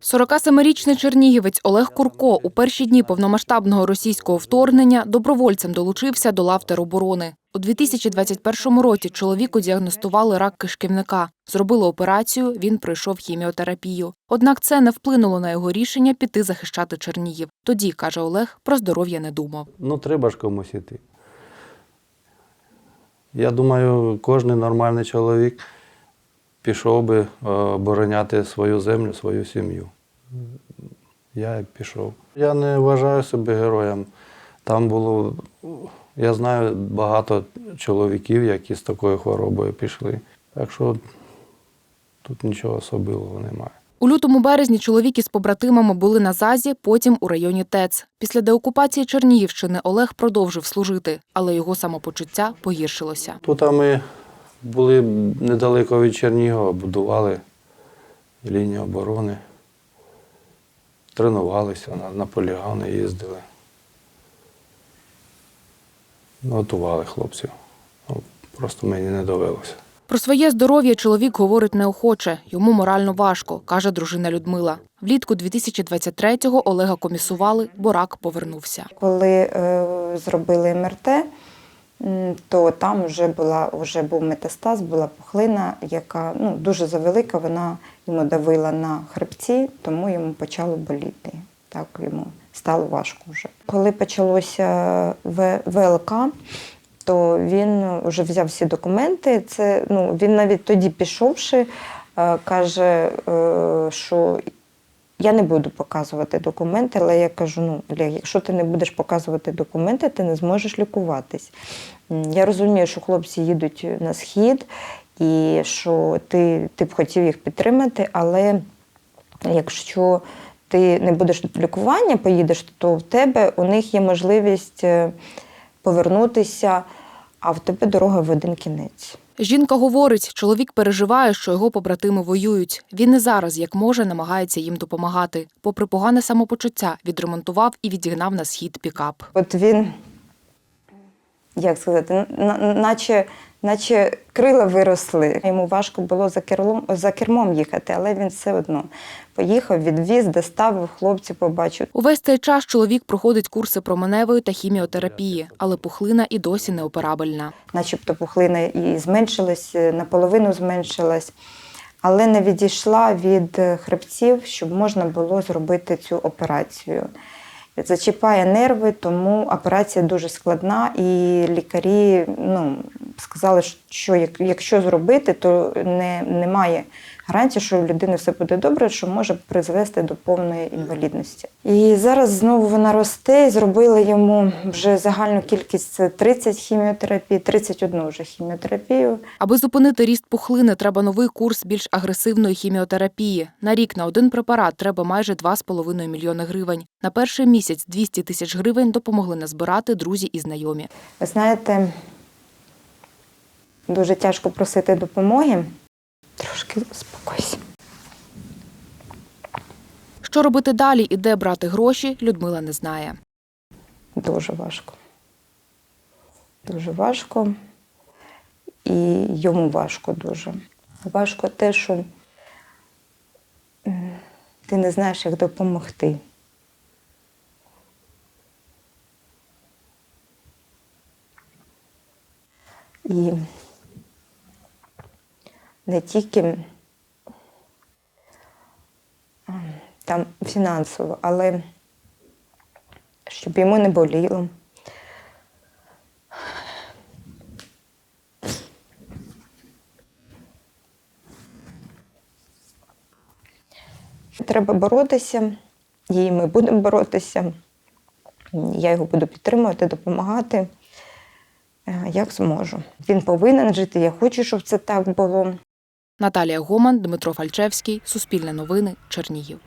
47-річний чернігівець Олег Курко у перші дні повномасштабного російського вторгнення добровольцем долучився до лав тероборони. У 2021 році чоловіку діагностували рак кишківника. Зробили операцію, він пройшов хіміотерапію. Однак це не вплинуло на його рішення піти захищати Чернігів. Тоді, каже Олег, про здоров'я не думав. Ну, треба ж комусь іти. Я думаю, кожен нормальний чоловік пішов би е, обороняти свою землю, свою сім'ю. Я пішов. Я не вважаю себе героєм. Там було, я знаю багато чоловіків, які з такою хворобою пішли. Так що тут нічого особливого немає. У лютому березні чоловік із побратимами були на ЗАЗі, потім у районі ТЕЦ. Після деокупації Чернігівщини Олег продовжив служити, але його самопочуття погіршилося. Тут ми були недалеко від Чернігова, будували лінію оборони, тренувалися, на, на полігони їздили. Готували хлопців. Ну, просто мені не довелося. Про своє здоров'я чоловік говорить неохоче, йому морально важко, каже дружина Людмила. Влітку 2023-го Олега комісували, бо рак повернувся. Коли е, зробили МРТ, то там вже була вже був метастаз, була пухлина, яка ну дуже завелика. Вона йому давила на хребці, тому йому почало боліти. Так йому стало важко вже. Коли почалося ВЛК, то він вже взяв всі документи. Це ну він навіть тоді пішовши, е, каже, е, що я не буду показувати документи, але я кажу: ну, якщо ти не будеш показувати документи, ти не зможеш лікуватись. Я розумію, що хлопці їдуть на схід і що ти, ти б хотів їх підтримати, але якщо ти не будеш лікування, поїдеш, то в тебе у них є можливість е, повернутися, а в тебе дорога в один кінець. Жінка говорить, чоловік переживає, що його побратими воюють. Він і зараз, як може, намагається їм допомагати. Попри погане самопочуття, відремонтував і відігнав на схід пікап. От він, як сказати, наче, наче крила виросли. Йому важко було за кермом, за кермом їхати, але він все одно поїхав, відвіз, доставив, хлопці побачив. Увесь цей час чоловік проходить курси променевої та хіміотерапії, але пухлина і досі неоперабельна. начебто пухлина і зменшилась, е, наполовину зменшилась, але не відійшла від е, хребців, щоб можна було зробити цю операцію. Зачіпає нерви, тому операція дуже складна, і лікарі ну, сказали, що як- якщо зробити, то не, немає гарантії, що у людини все буде добре, що може призвести до повної інвалідності. І зараз знову вона росте. і Зробили йому вже загальну кількість це 30 хіміотерапій, 31 вже хіміотерапію. Аби зупинити ріст пухлини, треба новий курс більш агресивної хіміотерапії. На рік на один препарат треба майже 2,5 мільйони гривень. На перший місяць 200 тисяч гривень допомогли назбирати друзі і знайомі. Ви знаєте, дуже тяжко просити допомоги. Трошки успокойся. Що робити далі і де брати гроші, Людмила не знає. Дуже важко. Дуже важко. І йому важко дуже. Важко те, що ти не знаєш, як допомогти. І не тільки м, там фінансово, але щоб йому не боліло. Треба боротися, і ми будемо боротися. Я його буду підтримувати, допомагати, е, як зможу. Він повинен жити. Я хочу, щоб це так було. Наталія Гоман, Дмитро Фальчевський, Суспільне новини, Чернігів.